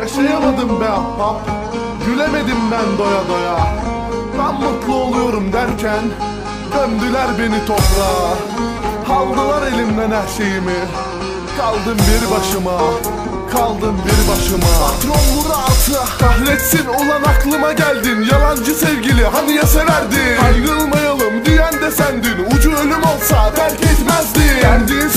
Yaşayamadım be ahbap. Gülemedim ben doya doya. Ben mutlu oluyorum derken Döndüler beni toprağa. Aldılar elimden her şeyimi. Kaldım bir başıma Kaldım bir başıma. Patron Murat'ı Kahretsin ulan aklıma geldin. Yalancı sevgili hani ya severdin? Ayrılmayalım diyen de sendin. Ucu ölüm olsa terk etmezdin. Verdiğin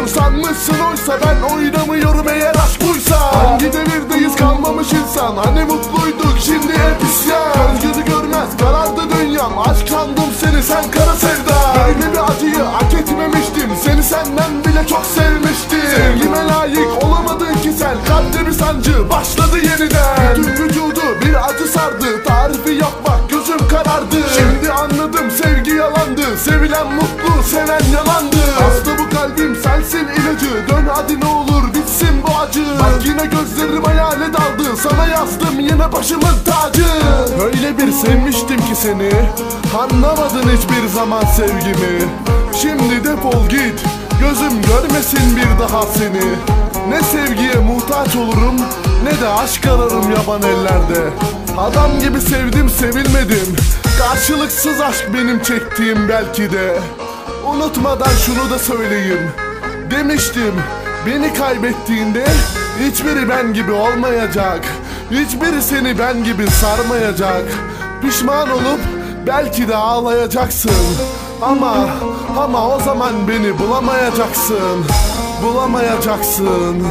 oyun sanmışsın oysa? Ben oynamıyorum eğer aşk buysa. Hangi devirdeyiz? Kalmamış insan. Hani mutluyduk? Şimdi hep isyan. Göz gözü görmez. Karardı dünyam. Aşk sandım seni. Sen kara sevda. Böyle bir acıyı hak etmemiştim. Seni senden bile çok sevmiştim. Sevgime layık olamadın ki sen. Kalpte bir sancı başladı yeniden. Bütün vücudu bir acı sardı. Tarifi yok bak. Gözüm karardı. Şimdi anladım. Sevgi yalandı. Sevilen mutlu seven yalandı. Kalbim ilacı Dön hadi ne olur bitsin bu acı. Bak yine gözlerim hayale daldı. Sana yazdım yine başımın tacı. Öyle bir sevmiştim ki seni. Anlamadın hiçbir zaman sevgimi. Şimdi defol git. Gözüm görmesin bir daha seni. Ne sevgiye muhtaç olurum Ne de aşk ararım yaban ellerde. Adam gibi sevdim sevilmedim. Karşılıksız aşk benim çektiğim belki de. Unutmadan şunu da söyleyeyim Demiştim beni kaybettiğinde Hiçbiri ben gibi olmayacak. Hiçbiri seni ben gibi sarmayacak. Pişman olup belki de ağlayacaksın. Ama ama o zaman beni bulamayacaksın. Bulamayacaksın